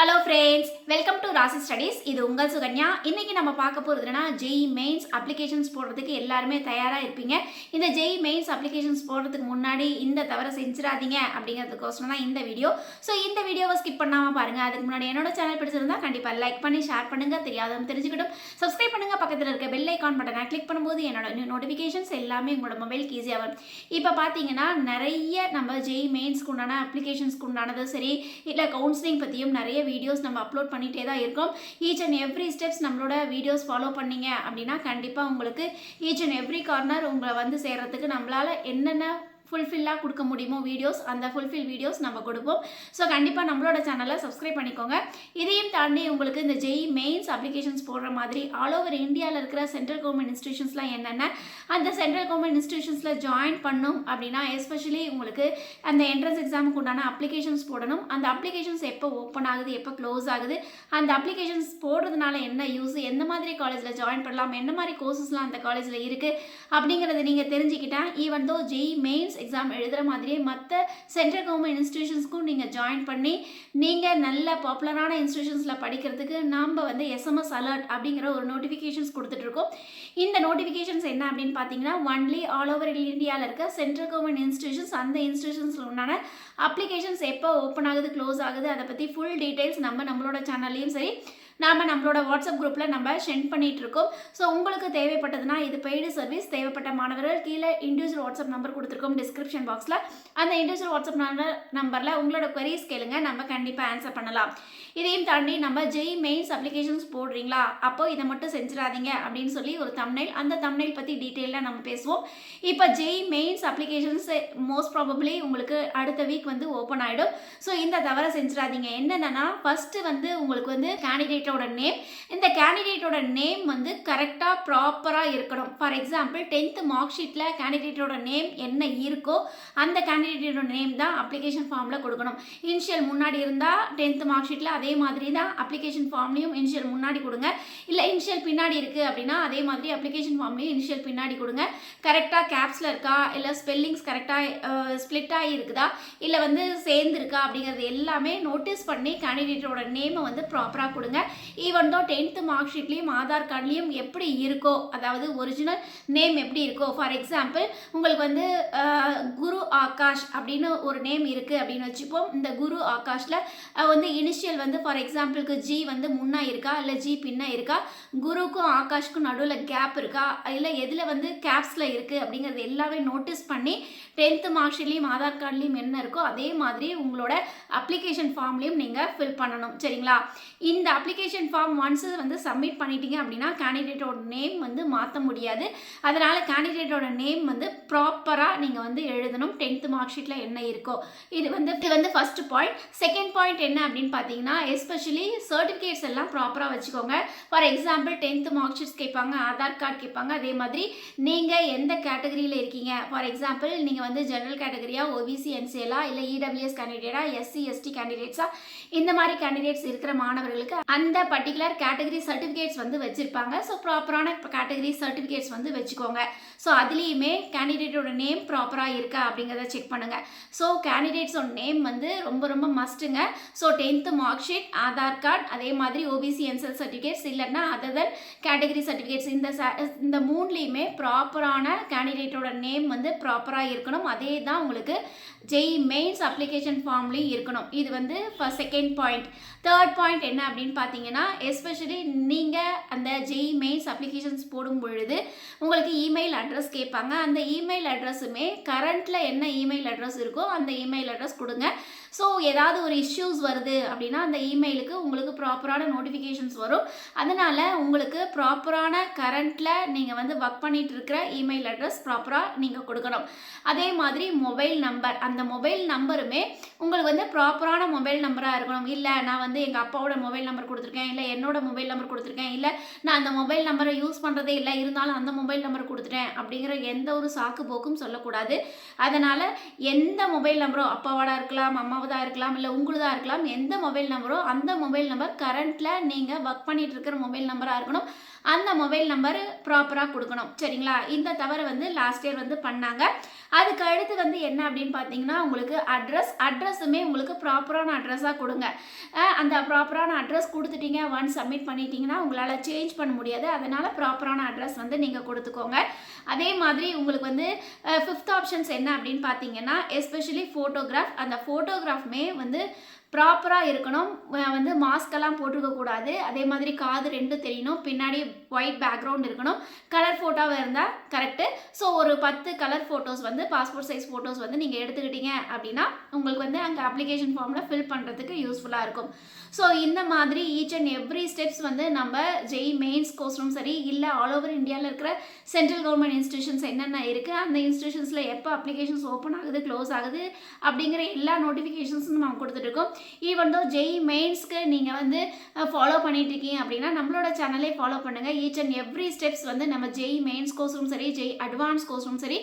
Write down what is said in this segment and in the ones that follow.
Hello friends welcome to Rasi studies இது உங்கள் சுகன்யா. இன்றைக்கி நம்ம பார்க்க போகிறது ஜெய் மெயின்ஸ் அப்ளிகேஷன்ஸ் போடுறதுக்கு எல்லாருமே தயாராக இருப்பீங்க. இந்த ஜெய் மெயின்ஸ் அப்ளிகேஷன்ஸ் போடுறதுக்கு முன்னாடி இந்த தவிர செஞ்சிடாதீங்க அப்படிங்கிறதுக்கோசரம் தான் இந்த வீடியோ. ஸோ இந்த வீடியோவை ஸ்கிப் பண்ணாமல் பாருங்கள் அதுக்கு முன்னாடி என்னோட சேனல் பிடிச்சிருந்தா கண்டிப்பாக லைக் பண்ணி ஷேர் பண்ணுங்கள் தெரியாதவங்க தெரிஞ்சுக்கிட்டும். சப்ஸ்கிரைப் பண்ணுங்கள் பக்கத்தில் இருக்க பெல் ஐக்கான் பட்டனை கிளிக் பண்ணும்போது என்னோட நோட்டிஃபிகேஷன்ஸ் எல்லாமே உங்களோட மொபைலுக்கு ஈஸியாக வரும். இப்போ பார்த்தீங்கன்னா நிறைய நம்ம ஜெய் மெயின்ஸ்க்கு உண்டான அப்ளிகேஷன்ஸ்க்கு உண்டானதும் சரி இல்லை கவுன்சிலிங் பற்றியும் நிறைய வீடியோஸ் நம்ம அப்லோட் பண்ணிகிட்டே தான் இருக்கோம். ஈச் அண்ட் எவ்ரி ஸ்டெப்ஸ் நம்மளோட வீடியோஸ் ஃபாலோ பண்ணீங்க அப்படின்னா கண்டிப்பாக உங்களுக்கு ஈச் அண்ட் எவ்ரி கார்னர் உங்களை வந்து சேர்கிறதுக்கு நம்மளால் என்னென்ன ஃபுல்ஃபில்லாக கொடுக்க முடியுமோ வீடியோஸ் அந்த ஃபுல்ஃபில் வீடியோஸ் நம்ம கொடுப்போம். ஸோ கண்டிப்பாக நம்மளோட சேனலை சப்ஸ்கிரைப் பண்ணிக்கோங்க. இதையும் தாண்டி உங்களுக்கு இந்த ஜெய் மெயின்ஸ் அப்ளிகேஷன்ஸ் போடுற மாதிரி ஆல் ஓவர் இந்தியாவில் இருக்கிற சென்ட்ரல் கவர்மெண்ட் இன்ஸ்டியூஷன்ஸ்லாம் என்னென்ன அந்த சென்ட்ரல் கவர்மெண்ட் இன்ஸ்டியூஷன்ஸில் ஜாயின் பண்ணும் அப்படின்னா எஸ்பெஷலி உங்களுக்கு அந்த என்ட்ரன்ஸ் எக்ஸாமுக்கு உண்டான அப்ளிகேஷன்ஸ் போடணும். அந்த அப்ளிகேஷன்ஸ் எப்போ ஓப்பன் ஆகுது எப்போ க்ளோஸ் ஆகுது அந்த அப்ளிகேஷன்ஸ் போடுறதுனால என்ன யூஸ் எந்த மாதிரி காலேஜில் ஜாயின் பண்ணலாம் என்ன மாதிரி கோர்சஸ்லாம் அந்த காலேஜில் இருக்குது அப்படிங்கிறத நீங்கள் தெரிஞ்சுக்கிட்டேன் even though JEE mains exam எழுதுகிற மாதிரியே மற்ற சென்ட்ரல் கவர்மெண்ட் இன்ஸ்டியூஷன்ஸ்க்கும் நீங்கள் ஜாயின் பண்ணி நீங்கள் நல்ல பாப்புலரான இன்ஸ்டியூஷன்ஸில் படிக்கிறதுக்கு நாம் வந்து எஸ்எம்எஸ் அலர்ட் அப்படிங்கிற ஒரு நோட்டிஃபிகேஷன்ஸ் கொடுத்துட்ருக்கோம் இந்த நோட்டிஃபிகேஷன்ஸ் என்ன அப்படின்னு பார்த்தீங்கன்னா ஒன்லி ஆல் ஓவர் இந்தியாவில் இருக்க சென்ட்ரல் கவர்மெண்ட் இன்ஸ்டியூஷன்ஸ் அந்த இன்ஸ்டியூஷன்ஸில் உண்டான அப்ளிகேஷன்ஸ் எப்போ ஓப்பன் ஆகுது க்ளோஸ் ஆகுது அதை பற்றி ஃபுல் டீட்டெயில்ஸ் நம்ம நம்மளோட சேனல்லையும் சரி நாம் நம்மளோட வாட்ஸ்அப் குரூப்பில் நம்ம சென்ட் பண்ணிகிட்டு இருக்கோம் ஸோ உங்களுக்கு தேவைப்பட்டதுன்னா இது பெய்டு சர்வீஸ் தேவைப்பட்ட மாணவர்கள் கீழே இண்டிவிஜுவல் வாட்ஸ்அப் நம்பர் கொடுத்துருக்கோம் டிஸ்கிரிப்ஷன் பாக்ஸில் அந்த இண்டிவிஜுவல் வாட்ஸ்அப் நம்பர் நம்பரில் உங்களோட கொரிஸ் கேளுங்க. நம்ம கண்டிப்பாக ஆன்சர் பண்ணலாம். இதையும் தாண்டி நம்ம ஜெய் மெயின்ஸ் அப்ளிகேஷன்ஸ் போடுறீங்களா? அப்போ இதை மட்டும் செஞ்சிடாதீங்க அப்படின்னு சொல்லி ஒரு தம்னைல் அந்த தம்னைல் பற்றி டீட்டெயிலாக நம்ம பேசுவோம். இப்போ JEE mains applications most probably உங்களுக்கு அடுத்த வீக் வந்து ஓப்பன் ஆகிடும் ஸோ இந்த தவறை செஞ்சிடாதீங்க. என்னென்னா ஃபஸ்ட்டு வந்து உங்களுக்கு வந்து கேண்டிடேட் கேண்டிடேட்டோட நேம் இந்த கேண்டிடேட்டோட நேம் வந்து கரெக்டாக ப்ராப்பராக இருக்கணும். ஃபார் எக்ஸாம்பிள் டென்த்து மார்க் ஷீட்டில் கேண்டிடேட்டோட நேம் என்ன இருக்கோ அந்த கேண்டிடேட்டோட நேம் தான் அப்ளிகேஷன் ஃபார்மில் கொடுக்கணும். இனிஷியல் முன்னாடி இருந்தால் டென்த்து மார்க் ஷீட்டில் அதே மாதிரி தான் அப்ளிகேஷன் ஃபார்ம்லேயும் இனிஷியல் முன்னாடி கொடுங்க. இல்லை இனிஷியல் பின்னாடி இருக்குது அப்படின்னா அதே மாதிரி அப்ளிகேஷன் ஃபார்ம்லேயும் இனிஷியல் பின்னாடி கொடுங்க. கரெக்டாக கேப்ஸில் இருக்கா? இல்லை ஸ்பெல்லிங்ஸ் கரெக்டாக ஸ்ப்ளிட் இருக்குதா? இல்லை வந்து சேர்ந்துருக்கா அப்படிங்கிறது எல்லாமே நோட்டீஸ் பண்ணி கேண்டிடேட்டோட நேமை வந்து ப்ராப்பராக கொடுங்க. ஈவன் தோ டென்த்து மார்க் ஷீட்லேயும் ஆதார் கார்ட்லேயும் எப்படி இருக்கோ அதாவது ஒரிஜினல் நேம் எப்படி இருக்கோ ஃபார் எக்ஸாம்பிள் உங்களுக்கு வந்து குரு ஆகாஷ் அப்படின்னு ஒரு நேம் இருக்குது அப்படின்னு வச்சுப்போம். இந்த குரு ஆகாஷில் வந்து இனிஷியல் வந்து ஃபார் எக்ஸாம்பிளுக்கு ஜி வந்து முன்னா இருக்கா இல்லை ஜி பின்னா இருக்கா? குருக்கும் ஆகாஷ்க்கும் நடுவில் கேப் இருக்கா? இல்லை எதில் வந்து கேப்ஸில் இருக்குது அப்படிங்கிறது எல்லாமே நோட்டீஸ் பண்ணி டென்த்து மார்க் ஷீட்லேயும் ஆதார் கார்ட்லேயும் என்ன இருக்கோ அதே மாதிரி உங்களோட அப்ளிகேஷன் ஃபார்ம்லேயும் நீங்கள் ஃபில் பண்ணணும். சரிங்களா? இந்த அப்ளிகேஷன் ஃபார்ம் ஒன்ஸ் வந்து சப்மிட் பண்ணிட்டீங்க அப்படின்னா கேண்டிடேட்டோட நேம் வந்து மாற்ற முடியாது. அதனால் கேண்டிடேட்டோட நேம் வந்து ப்ராப்பராக நீங்கள் வந்து எழுதணும். டென்த்து மார்க் ஷீட்டில் என்ன இருக்கோ. இது வந்து இது வந்து ஃபர்ஸ்ட் பாயிண்ட் செகண்ட் பாயிண்ட் என்ன அப்படின்னு பார்த்தீங்கன்னா எஸ்பெஷலி சர்டிஃபிகேட்ஸ் எல்லாம் ப்ராப்பராக வச்சுக்கோங்க. For example tenth mark sheets கேட்பாங்க ஆதார் கார்டு கேட்பாங்க அதே மாதிரி நீங்கள் எந்த கேட்டகரியில் இருக்கீங்க? ஃபார் எக்ஸாம்பிள் நீங்கள் வந்து ஜென்ரல் கேட்டகரியா ஓபிசி என்சிஎலா இல்லை இடபிள்யூஎஸ் கேண்டிடேட்டா எஸ்சி எஸ்டி கேண்டிடேட்ஸா இந்த மாதிரி கேண்டிடேட்ஸ் இருக்கிற மாணவர்களுக்கு அந்த பர்டிகுலர் கேட்டகரி சர்டிஃபிகேட்ஸ் வந்து வச்சுருப்பாங்க. ஸோ ப்ராப்பரான கேட்டகரி சர்டிஃபிகேட்ஸ் வந்து வச்சுக்கோங்க. ஸோ அதுலேயுமே கேண்டிடேட்டோட நேம் ப்ராப்பராக இருக்கா அப்படிங்கிறத செக் பண்ணுங்கள் ஸோ கேண்டிடேட்ஸோட நேம் வந்து ரொம்ப ரொம்ப மஸ்ட்டுங்க so tenth mark sheet Aadhaar card அதே மாதிரி ஓபிசி என்சல் சர்டிஃபிகேட்ஸ் இல்லைன்னா அதர் தென் கேட்டகரி சர்டிஃபிகேட்ஸ் இந்த இந்த மூணுலேயுமே ப்ராப்பரான கேண்டிடேட்டோட நேம் வந்து ப்ராப்பராக இருக்கணும். அதே தான் உங்களுக்கு ஜெய் மெயின்ஸ் அப்ளிகேஷன் ஃபார்ம்லேயும் இருக்கணும். இது வந்து செகண்ட் பாயிண்ட் தேர்ட் பாயிண்ட் என்ன அப்படின்னு பார்த்தீங்கன்னா எஸ்பெஷலி நீங்கள் அந்த ஜெய் மெயின்ஸ் அப்ளிகேஷன்ஸ் போடும் பொழுது உங்களுக்கு இமெயில் அட்ரஸ் கேட்பாங்க. அந்த இமெயில் அட்ரஸுமே கரண்ட்டில் என்ன இமெயில் அட்ரஸ் இருக்கோ அந்த இமெயில் அட்ரஸ் கொடுங்க. ஸோ ஏதாவது ஒரு இஷ்யூஸ் வருது அப்படின்னா அந்த இமெயிலுக்கு உங்களுக்கு ப்ராப்பரான நோட்டிஃபிகேஷன்ஸ் வரும். அதனால் உங்களுக்கு ப்ராப்பரான கரண்ட்டில் நீங்கள் வந்து ஒர்க் பண்ணிட்டு இருக்கிற இமெயில் அட்ரஸ் ப்ராப்பராக நீங்கள் கொடுக்கணும். அதே மாதிரி மொபைல் நம்பர் அந்த மொபைல் நம்பருமே உங்களுக்கு வந்து ப்ராப்பரான மொபைல் நம்பராக இருக்கணும். இல்லை நான் வந்து எங்கள் அப்பாவோட மொபைல் நம்பர் கொடுத்துருக்கேன். இல்லை என்னோட மொபைல் நம்பர் கொடுத்துருக்கேன். இல்லை நான் அந்த மொபைல் நம்பரை யூஸ் பண்ணுறதே இல்லை. இருந்தாலும் அந்த மொபைல் நம்பர் கொடுத்துட்டேன் அப்படிங்கிற எந்த ஒரு சாக்கு போக்கும் சொல்லக்கூடாது. அதனால் எந்த மொபைல் நம்பரோ அப்பாவோட இருக்கலாம் அம்மா அம்மாவதாக இருக்கலாம் இல்லை உங்களுதாக இருக்கலாம் எந்த மொபைல் நம்பரோ அந்த மொபைல் நம்பர் கரண்ட்டில் நீங்கள் ஒர்க் பண்ணிகிட்டு இருக்கிற மொபைல் நம்பராக இருக்கணும். அந்த மொபைல் நம்பர் ப்ராப்பராக கொடுக்கணும். சரிங்களா? இந்த தவறு வந்து லாஸ்ட் இயர் வந்து பண்ணாங்க. அதுக்கு அடுத்து வந்து என்ன அப்படின்னு பார்த்தீங்கன்னா உங்களுக்கு அட்ரஸ் அட்ரஸுமே உங்களுக்கு ப்ராப்பரான அட்ரஸாக கொடுங்க. அந்த ப்ராப்பரான அட்ரஸ் கொடுத்துட்டீங்க ஒன் சப்மிட் பண்ணிட்டீங்கன்னா உங்களால் சேஞ்ச் பண்ண முடியாது. அதனால் ப்ராப்பரான அட்ரஸ் வந்து நீங்கள் கொடுத்துக்கோங்க. அதே மாதிரி உங்களுக்கு வந்து ஃபிஃப்த் ஆப்ஷன்ஸ் என்ன அப்படின்னு பார்த்தீங்கன்னா எஸ்பெஷலி ஃபோட்டோகிராஃப் அந்த ஃபோட்டோகிராஃப்மே வந்து ப்ராப்பராக இருக்கணும். வந்து மாஸ்கெல்லாம் போட்டிருக்கக்கூடாது அதே மாதிரி காது ரெண்டும் தெரியணும். பின்னாடி ஒயிட் பேக்ரவுண்ட் இருக்கணும். கலர் ஃபோட்டோவாக இருந்தால் கரெக்டு ஸோ ஒரு பத்து கலர் ஃபோட்டோஸ் வந்து பாஸ்போர்ட் சைஸ் ஃபோட்டோஸ் வந்து நீங்கள் எடுத்துக்கிட்டீங்க அப்படின்னா உங்களுக்கு வந்து அங்கே அப்ளிகேஷன் ஃபார்மில் ஃபில் பண்ணுறதுக்கு யூஸ்ஃபுல்லாக இருக்கும். ஸோ இந்த மாதிரி ஈச் அண்ட் எவ்ரி ஸ்டெப்ஸ் வந்து நம்ம ஜெய் மெயின்ஸ் கோர்ஸும் சரி இல்லை ஆல் ஓவர் இந்தியாவில் இருக்கிற சென்ட்ரல் கவர்மெண்ட் இன்ஸ்டியூஷன்ஸ் என்னென்ன இருக்குது அந்த இன்ஸ்டியூஷன்ஸில் எப்போ அப்ளிகேஷன்ஸ் ஓப்பன் ஆகுது க்ளோஸ் ஆகுது அப்படிங்கிற எல்லா நோட்டிஃபிகேஷன்ஸும் நம்ம கொடுத்துட்ருக்கோம் ஈவன் தோ ஜெய் மெயின்ஸ்க்கு நீங்கள் வந்து ஃபாலோ பண்ணிட்டு இருக்கீங்க அப்படின்னா நம்மளோட சேனலே ஃபாலோ பண்ணுங்கள் ஈச் அண்ட் எவ்ரி ஸ்டெப்ஸ் வந்து நம்ம ஜெய் மெயின்ஸ் கோர்ஸும் சரி ஜெய் அட்வான்ஸ் கோர்ஸும் சரி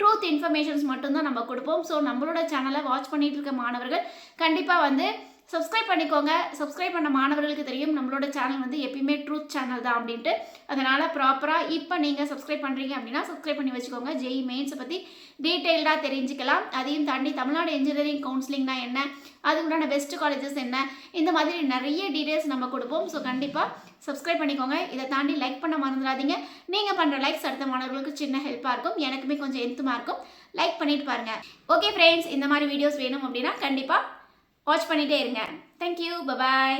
ட்ரூத் இன்ஃபர்மேஷன்ஸ் மட்டும்தான் நம்ம கொடுப்போம். ஸோ நம்மளோட சேனலை வாட்ச் பண்ணிகிட்டு இருக்க மாணவர்கள் கண்டிப்பாக வந்து சப்ஸ்கிரைப் பண்ணிக்கோங்க. சப்ஸ்கிரைப் பண்ண மாணவர்களுக்கு தெரியும். நம்மளோட சேனல் வந்து எப்பயுமே ட்ரூத் சேனல் தான் அப்படின்ட்டு. அதனால் ப்ராப்பராக இப்போ நீங்கள் சப்ஸ்கிரைப் பண்ணுறீங்க அப்படின்னா சப்ஸ்கிரைப் பண்ணி வச்சுக்கோங்க. ஜெய் மெயின்ஸை பற்றி டீட்டெயில்டாக தெரிஞ்சுக்கலாம். அதையும் தாண்டி தமிழ்நாடு இன்ஜினியரிங் கவுன்சிலிங்னா என்ன? அதுக்கு உண்டான பெஸ்ட் காலேஜஸ் என்ன? இந்த மாதிரி நிறைய டீட்டெயில்ஸ் நம்ம கொடுப்போம். ஸோ கண்டிப்பாக சப்ஸ்கிரைப் பண்ணிக்கோங்க. இதை தாண்டி லைக் பண்ண மறந்துடாதீங்க. நீங்கள் பண்ணுற லைக்ஸ் அடுத்த மாணவர்களுக்கு சின்ன ஹெல்ப்பாக இருக்கும். எனக்குமே கொஞ்சம் எந்துமாக இருக்கும். லைக் பண்ணிட்டு பாருங்கள் ஓகே ஃப்ரெண்ட்ஸ் இந்த மாதிரி வீடியோஸ் வேணும் அப்படின்னா கண்டிப்பாக வாட்ச் பண்ணிகிட்டே இருங்க. Thank you bye bye